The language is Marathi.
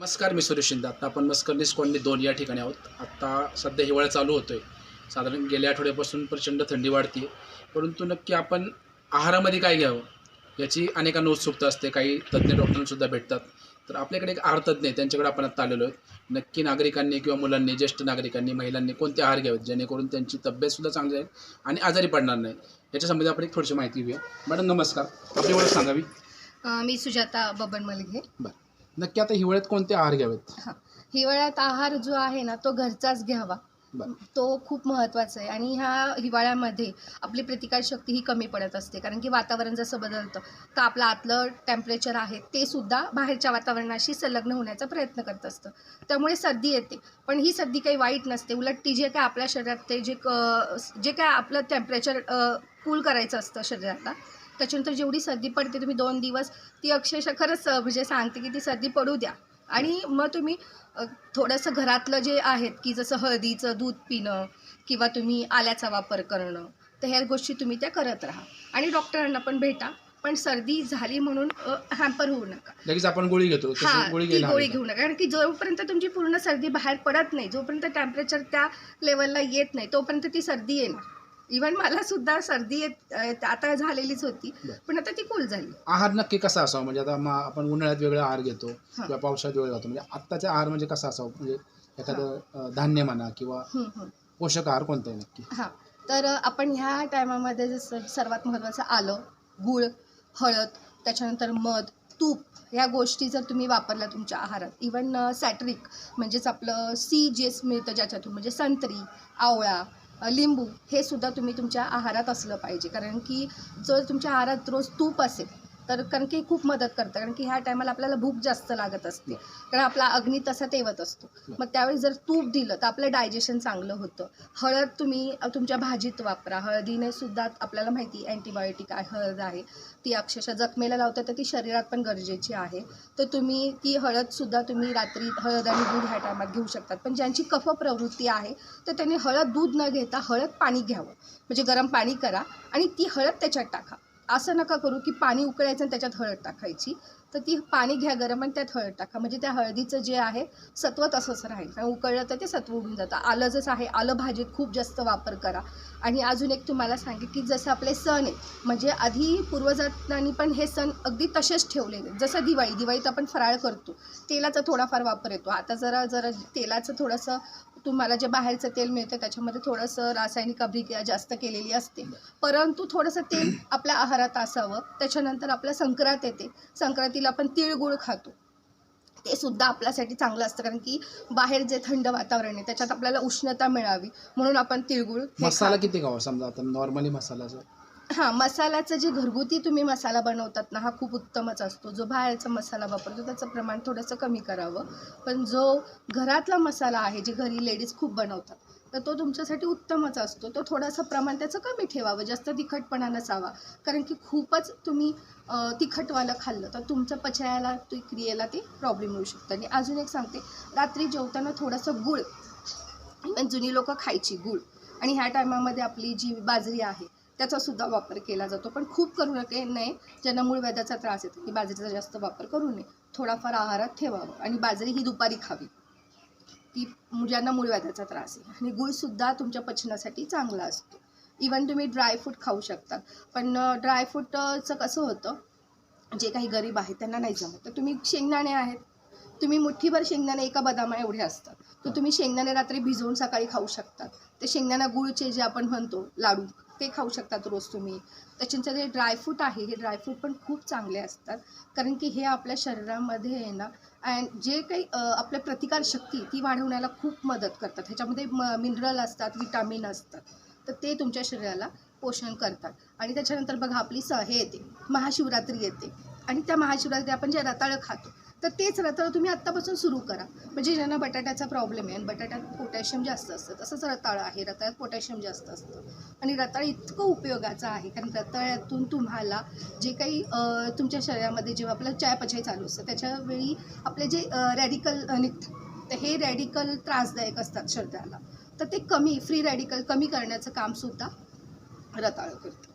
नमस्कार मी सुरेश शिंदे. आत्ता आपण मस्करनीस कॉलनी दोन या ठिकाणी आहोत. आत्ता सध्या हिवाळा चालू होतो आहे साधारण गेल्या आठवड्यापासून प्रचंड थंडी वाढते परंतु नक्की आपण आहारामध्ये काय घ्यावं? याची अनेकांना उत्सुकता असते. काही तज्ज्ञ डॉक्टरांसुद्धा भेटतात. तर आपल्याकडे एक आहार तज्ज्ञ आहे त्यांच्याकडे आपण आत्ता आलेलो आहे नक्की नागरिकांनी किंवा मुलांनी ज्येष्ठ नागरिकांनी महिलांनी कोणते आहार घ्यावेत? जेणेकरून त्यांची तब्येतसुद्धा चांगली राहील आणि आजारी पडणार नाही. याच्यासंबंधी आपण एक थोडीशी माहिती घेऊया. मॅडम नमस्कार. आपली ओळख सांगावी. मी सुजाता बबन मलघे. बरं. नक्की आता हिवाळ्यात कोणते आहार घ्यावेत? हिवाळ्यात आहार जो आहे ना तो घरचाच घ्यावा. बरं. तो खूप महत्त्वाचा आहे. आणि ह्या हिवाळ्यामध्ये आपली प्रतिकारशक्ती ही कमी पडत असते. कारण की वातावरण जसं बदलतं तर आपलं आतलं टेम्परेचर आहे ते सुद्धा बाहेरच्या वातावरणाशी संलग्न होण्याचा प्रयत्न करत असतं. त्यामुळे सर्दी येते. पण ही सर्दी काही वाईट नसते. उलट ती जे काय आपल्या शरीरात ते जे क जे काय आपलं टेम्परेचर कूल करायचं असतं शरीराला त्याच्यानंतर जेवढी सर्दी पडते तुम्ही दोन दिवस ती अक्षरशः खरंच म्हणजे सांगते की ती सर्दी पडू द्या. आणि मग तुम्ही थोडंसं घरातलं जे आहेत की जसं हळदीचं दूध पिणं किंवा तुम्ही आल्याचा वापर करणं तर ह्या गोष्टी तुम्ही त्या करत राहा. आणि डॉक्टरांना पण भेटा. पण सर्दी झाली म्हणून हॅम्पर होऊ नका. लगेच आपण गोळी घेतो हा ती गोळी. घेऊ नका. कारण की जोपर्यंत तुमची पूर्ण सर्दी बाहेर पडत नाही जोपर्यंत टेम्परेचर त्या लेवलला येत नाही तोपर्यंत ती सर्दी येणार. इवन मला सुद्धा सर्दी येत आता झालेलीच होती. पण आता ती कूल झाली. आहार नक्की कसा असावा? म्हणजे आता आपण उन्हाळ्यात वेगळा आहार घेतो. किंवा पावसाळ्यात वेगळा घेतो म्हणजे आत्ताचा आहार म्हणजे कसा असावा? म्हणजे एखादं धान्य म्हणा किंवा. पोषक आहार कोणता आहे नक्की? हां. तर आपण ह्या टायमामध्ये जसं सर्वात महत्त्वाचं आलं गूळ हळद त्याच्यानंतर मध तूप ह्या गोष्टी जर तुम्ही वापरल्या तुमच्या आहारात इवन सॅट्रिक म्हणजेच आपलं सी जेस मिळतं ज्याच्यातून म्हणजे संत्री आवळा लिंबू हे सुद्धा तुम्ही तुमच्या आहारात असलं पाहिजे. कारण की जर तुमच्या आहारात रोज तूप असेल तर कारण की खूप मदत करतं. कारण की ह्या टायमाला आपल्याला भूक जास्त लागत असते. कारण आपला अग्नी तसा तेवत असतो. मग त्यावेळी जर तूप दिलं तर आपलं डायजेशन चांगलं होतं. हळद तुम्ही तुमच्या भाजीत वापरा. हळदीने सुद्धा आपल्याला माहिती अँटीबायोटिक आहे हळद आहे. ती अक्षरशः जखमेला लावता तर ती शरीरात पण गरजेची आहे. तर तुम्ही ती हळदसुद्धा तुम्ही रात्री हळद आणि दूध ह्या टायमात घेऊ शकतात. पण ज्यांची कफ प्रवृत्ती आहे तर त्यांनी हळद दूध न घेता हळद पाणी घ्यावं. म्हणजे गरम पाणी करा आणि ती हळद त्याच्यात टाका. असं नका करू की पाणी उकळायचं आणि त्याच्यात हळद टाकायची. तर ती पाणी घ्या गरम आणि त्यात हळद टाका. म्हणजे त्या हळदीचं जे आहे सत्व तसंच राहील. कारण उकळलं तर ते सत्व उडून जातं. आलं जसं आहे आलं भाजीत खूप जास्त वापर करा. आणि अजून एक तुम्हाला सांगेन की जसं आपले सण आहे म्हणजे आधी पूर्वजांनी पण हे सण अगदी तसेच ठेवलेले. जसं दिवाळी दिवाळीत आपण फराळ करतो. तेलाचा थोडाफार वापर येतो. आता जरा जरा तेलाचं थोडंसं तुम्हाला जे बाहेरचं तेल मिळतं त्याच्यामध्ये थोडंसं रासायनिक अभिक्रिया जास्त केलेली असते. परंतु थोडंसं तेल आपल्या आहारात असावं त्याच्यानंतर आपल्या संक्रांत येते. संक्रांतीला आपण तिळगुळ खातो. ते सुद्धा आपल्यासाठी चांगलं असतं कारण की बाहेर जे थंड वातावरण आहे त्याच्यात आपल्याला उष्णता मिळावी. म्हणून आपण तिळगुळ मसाला. किती खावा समजा आता नॉर्मली मसाल्याचा हां मसाल्याचं जे घरगुती तुम्ही मसाला बनवतात ना हा खूप उत्तमच असतो. जो बाहेरचा मसाला वापरतो त्याचं प्रमाण थोडंसं कमी करावं. पण जो घरातला मसाला आहे जे घरी लेडीज खूप बनवतात तर तो तुमच्यासाठी उत्तमच असतो. तो थोडंसं प्रमाण त्याचं कमी ठेवावं जास्त तिखटपणा नसावा. कारण की खूपच तुम्ही तिखटवालं खाल्लं तर तुमचं पचयाला ती क्रियेला ते प्रॉब्लेम होऊ शकतं. आणि अजून एक सांगते रात्री जेवताना थोडंसं गुळ म्हणजे जुनी लोकं खायची गुळ. आणि ह्या टायमामध्ये आपली जी बाजरी आहे त्याचा सुद्धा वापर केला जातो. पण खूप करू नये नाही ज्यांना मूळ व्याधाचा त्रास येतो की बाजरीचा जास्त वापर करू नये. थोडाफार आहारात ठेवावं आणि बाजरी ही दुपारी खावी. ती ज्यांना मूळ व्याधाचा त्रास आहे. आणि गुळसुद्धा तुमच्या पचनासाठी चांगला असतो. इवन तुम्ही ड्रायफ्रूट खाऊ शकता. पण ड्रायफ्रूटचं कसं होतं? जे काही गरीब आहेत त्यांना नाही जमत. तर तुम्ही शेंगदाणे आहेत. तुम्ही मुठ्ठीभर शेंगदाणे एका बदामा एवढे असतात. तर तुम्ही शेंगदाणे रात्री भिजवून सकाळी खाऊ शकतात. ते शेंगदाणा गुळचे जे आपण म्हणतो लाडू ते खाऊ शकतात रोज तुम्ही. त्याच्यानंतर जे ड्रायफ्रूट आहे हे ड्रायफ्रूट पण खूप चांगले असतात. कारण की हे आपल्या शरीरामध्ये आहे ना अँड जे काही आपल्या प्रतिकारशक्ती ती वाढवण्याला खूप मदत करतात. ह्याच्यामध्ये म मिनरल असतात विटामिन असतात. तर ते तुमच्या शरीराला पोषण करतात. आणि त्याच्यानंतर बघा आपली स हे येते महाशिवरात्री येते. आणि त्या महाशिवरात्री आपण जे रताळं खातो तर तेच रताळं तुम्ही आत्तापासून सुरू करा. म्हणजे ज्यांना बटाट्याचा प्रॉब्लेम आहे आणि बटाट्यात पोटॅशियम जास्त असतं तसंच रताळं आहे. रताळ्यात पोटॅशियम जास्त असतं. आणि रताळ इतकं उपयोगाचं आहे कारण रताळ्यातून तुम्हाला जे काही तुमच्या शरीरामध्ये जेव्हा आपलं चयापचय चालू असतं त्याच्यावेळी आपले जे रॅडिकल निघतात तर हे रॅडिकल त्रासदायक असतात शरीराला. तर ते कमी फ्री रॅडिकल कमी करण्याचं कामसुद्धा रताळं करतं.